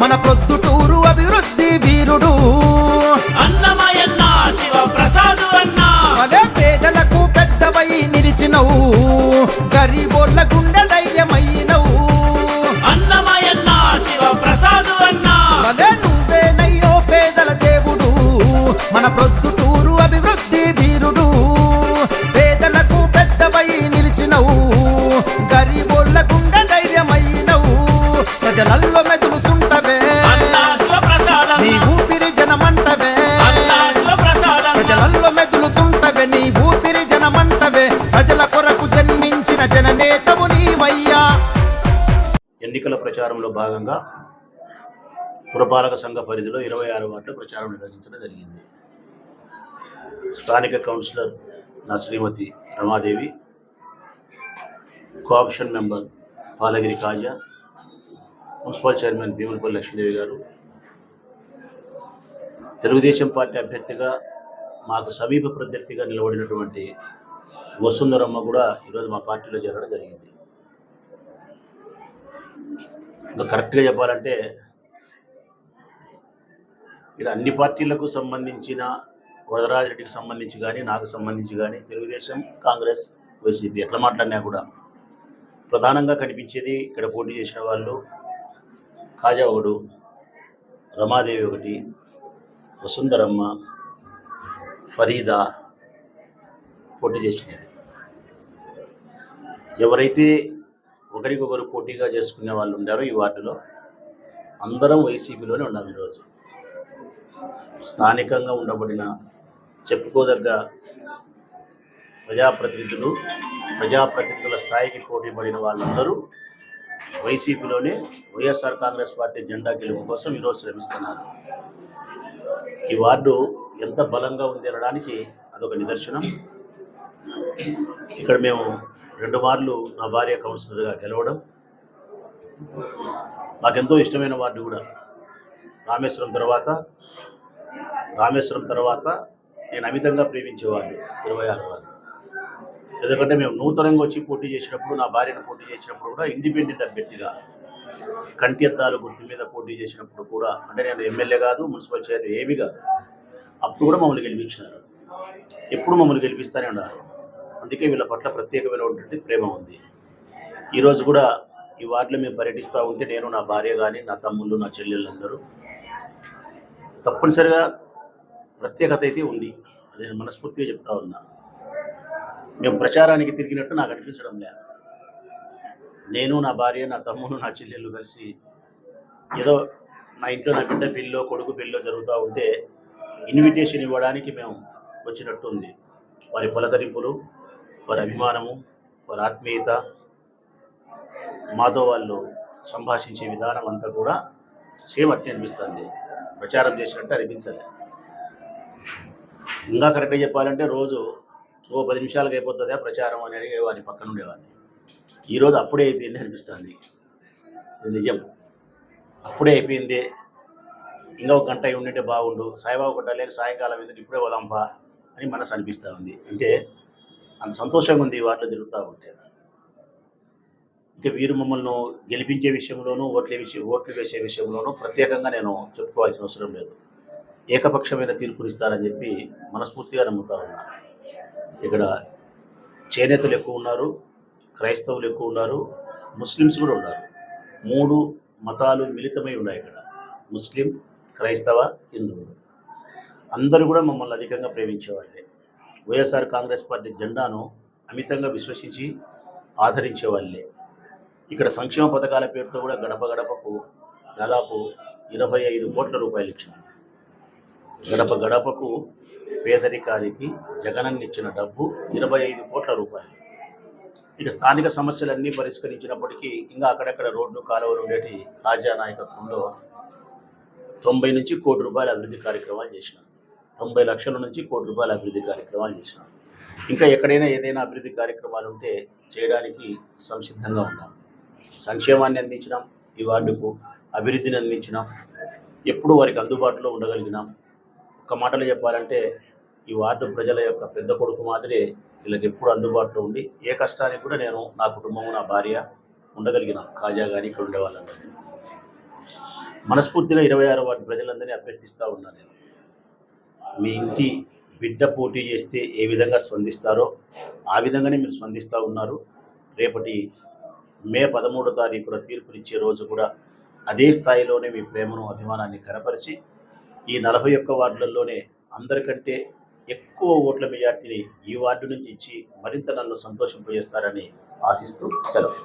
మన ప్రొద్దుటూరు అభివృద్ధి వీరుడు. ప్రచారంలో భాగంగా పురపాలక సంఘ పరిధిలో ఇరవై ఆరు వార్డులు ప్రచారం నిర్వహించడం జరిగింది. స్థానిక కౌన్సిలర్ నా Shrimati Ramadevi cooption member Palagiri Kaja municipal chairman Bhimulapalli Lakshmidevi garu Telugu Desam party అభ్యర్థిగా మాకు సమీప ప్రత్యర్థిగా నిలబడినటువంటి వసుంధరమ్మ కూడా ఈరోజు మా పార్టీలో చేరడం జరిగింది. ఇంకా కరెక్ట్గా చెప్పాలంటే ఇక్కడ అన్ని పార్టీలకు సంబంధించిన వరదరాజరెడ్డికి సంబంధించి కానీ నాకు సంబంధించి కానీ తెలుగుదేశం కాంగ్రెస్ వైసీపీ ఎట్లా మాట్లాడినా కూడా ప్రధానంగా కనిపించేది ఇక్కడ పోటీ చేసిన వాళ్ళు కాజా ఒకడు రమాదేవి ఒకటి వసుంధరమ్మ ఫరీదా పోటీ చేసినది ఎవరైతే ఒకరికొకరు పోటీగా చేసుకునే వాళ్ళు ఉండారు ఈ వార్డులో. అందరం వైసీపీలోనే ఉన్నాం ఈరోజు. స్థానికంగా ఉండబడిన చెప్పుకోదగ్గ ప్రజాప్రతినిధులు ప్రజాప్రతినిధుల స్థాయికి పోటీ పడిన వాళ్ళందరూ వైసీపీలోనే వైఎస్ఆర్ కాంగ్రెస్ పార్టీ జెండా గెలుపు కోసం ఈరోజు శ్రమిస్తున్నారు. ఈ వార్డు ఎంత బలంగా ఉంది అనడానికి అదొక నిదర్శనం. ఇక్కడ మేము రెండు మార్లు నా భార్య కౌన్సిలర్గా గెలవడం నాకెంతో ఇష్టమైన వార్డు కూడా. రామేశ్వరం తర్వాత రామేశ్వరం తర్వాత నేను అమితంగా ప్రేమించేవాడిని ఇరవై ఆరు వారు ఎందుకంటే మేము నూతనంగా వచ్చి పోటీ చేసినప్పుడు నా భార్యను పోటీ చేసినప్పుడు కూడా ఇండిపెండెంట్ అభ్యర్థిగా కంటి అద్దాలు గుర్తు మీద పోటీ చేసినప్పుడు కూడా అంటే నేను ఎమ్మెల్యే కాదు మున్సిపల్ చైర్ ఏమీ కాదు. అప్పుడు కూడా మమ్మల్ని గెలిపించినారు. ఎప్పుడు మమ్మల్ని గెలిపిస్తూనే ఉన్నారు. అందుకే వీళ్ళ పట్ల ప్రత్యేకమైనటువంటి ప్రేమ ఉంది. ఈరోజు కూడా ఈ వార్డులో మేము పర్యటిస్తూ ఉంటే నేను నా భార్య కానీ నా తమ్ముళ్ళు నా చెల్లెళ్ళందరూ తప్పనిసరిగా ప్రత్యేకత అయితే ఉంది. అది నేను మనస్ఫూర్తిగా చెప్తా ఉన్నా. మేము ప్రచారానికి తిరిగినట్టు నాకు అనిపించడం లేదు. నేను నా భార్య నా తమ్ముడు నా చెల్లెళ్ళు కలిసి ఏదో నా ఇంట్లో నా బిడ్డ పెళ్ళో కొడుకు పెళ్ళో జరుగుతూ ఉంటే ఇన్విటేషన్ ఇవ్వడానికి మేము వచ్చినట్టు ఉంది. వారి పలకరింపులు వారి అభిమానము వారి ఆత్మీయత మాతో వాళ్ళు సంభాషించే విధానం అంతా కూడా సేమ్ అట్నే అనిపిస్తుంది. ప్రచారం చేసినట్టు అనిపించలే. ఇంకా కరెక్ట్గా చెప్పాలంటే రోజు ఓ పది నిమిషాలకు అయిపోతుందా ప్రచారం అని అడిగే వారి పక్కన ఉండేవాడిని. ఈరోజు అప్పుడే అయిపోయింది అనిపిస్తుంది. ఇది నిజం. అప్పుడే అయిపోయింది. ఇంకా ఒక గంట ఉండింటే బాగుండు. సాయిబాబు కొట్ట సాయంకాలం ఎందుకు ఇప్పుడే పోదాంపా అని మనసు అనిపిస్తూ ఉంది. అంటే అంత సంతోషంగా ఉంది ఈ వాటిలో తిరుగుతూ ఉంటే. ఇక వీరు మమ్మల్ని గెలిపించే విషయంలోనూ ఓట్ల విషయం ఓట్లు వేసే విషయంలోనూ ప్రత్యేకంగా నేను చెప్పుకోవాల్సిన అవసరం లేదు. ఏకపక్షమైన తీర్పునిస్తారని చెప్పి మనస్ఫూర్తిగా నమ్ముతా ఉన్నా. ఇక్కడ చేనేతలు ఎక్కువ ఉన్నారు క్రైస్తవులు ఎక్కువ ఉన్నారు ముస్లిమ్స్ కూడా ఉన్నారు. మూడు మతాలు మిళితమై ఉన్నాయి ఇక్కడ. ముస్లిం క్రైస్తవ హిందువులు. అందరూ కూడా మమ్మల్ని అధికంగా ప్రేమించేవాళ్ళే. వైఎస్ఆర్ కాంగ్రెస్ పార్టీ జెండాను అమితంగా విశ్వసించి ఆదరించే వాళ్ళే ఇక్కడ సంక్షేమ పథకాల పేరుతో కూడా గడప గడపకు దాదాపు ఇరవై ఐదు కోట్ల రూపాయలు ఇచ్చిన. గడప గడపకు పేదరికానికి జగనన్న ఇచ్చిన డబ్బు ఇరవై ఐదు కోట్ల రూపాయలు. ఇక స్థానిక సమస్యలన్నీ పరిష్కరించినప్పటికీ ఇంకా అక్కడక్కడ రోడ్లు కాలువలు ఉండేటి రాజా నాయకత్వంలో తొంభై నుంచి కోటి రూపాయల అభివృద్ధి కార్యక్రమాలు చేసినారు తొంభై లక్షల నుంచి కోటి రూపాయల అభివృద్ధి కార్యక్రమాలు చేసినాం. ఇంకా ఎక్కడైనా ఏదైనా అభివృద్ధి కార్యక్రమాలు ఉంటే చేయడానికి సంసిద్ధంగా ఉన్నాం. సంక్షేమాన్ని అందించినాం ఈ వార్డుకు అభివృద్ధిని అందించినాం ఎప్పుడు వారికి అందుబాటులో ఉండగలిగినాం. ఒక మాటలో చెప్పాలంటే ఈ వార్డు ప్రజల యొక్క పెద్ద కొడుకు మాదిరే వీళ్ళకి ఎప్పుడు అందుబాటులో ఉండి ఏ కష్టానికి కూడా నేను నా కుటుంబం నా భార్య ఉండగలిగినాం. కాజా కానీ ఇక్కడ ఉండేవాళ్ళందరినీ. మనస్ఫూర్తిగా ఇరవై ఆరు వార్డు ప్రజలందరినీ అభ్యర్థిస్తూ ఉన్నాను నేను. మీ ఇంటి బిడ్డ పోటీ చేస్తే ఏ విధంగా స్పందిస్తారో ఆ విధంగానే మీరు స్పందిస్తూ ఉన్నారు. రేపటి మే పదమూడో తారీఖున తీర్పునిచ్చే రోజు కూడా అదే స్థాయిలోనే మీ ప్రేమను అభిమానాన్ని కనపరిచి ఈ నలభై ఒక్క వార్డులలోనే అందరికంటే ఎక్కువ ఓట్ల మెజార్టీని ఈ వార్డు నుంచి ఇచ్చి మరింత నన్ను సంతోషింపజేస్తారని ఆశిస్తూ సెలవు.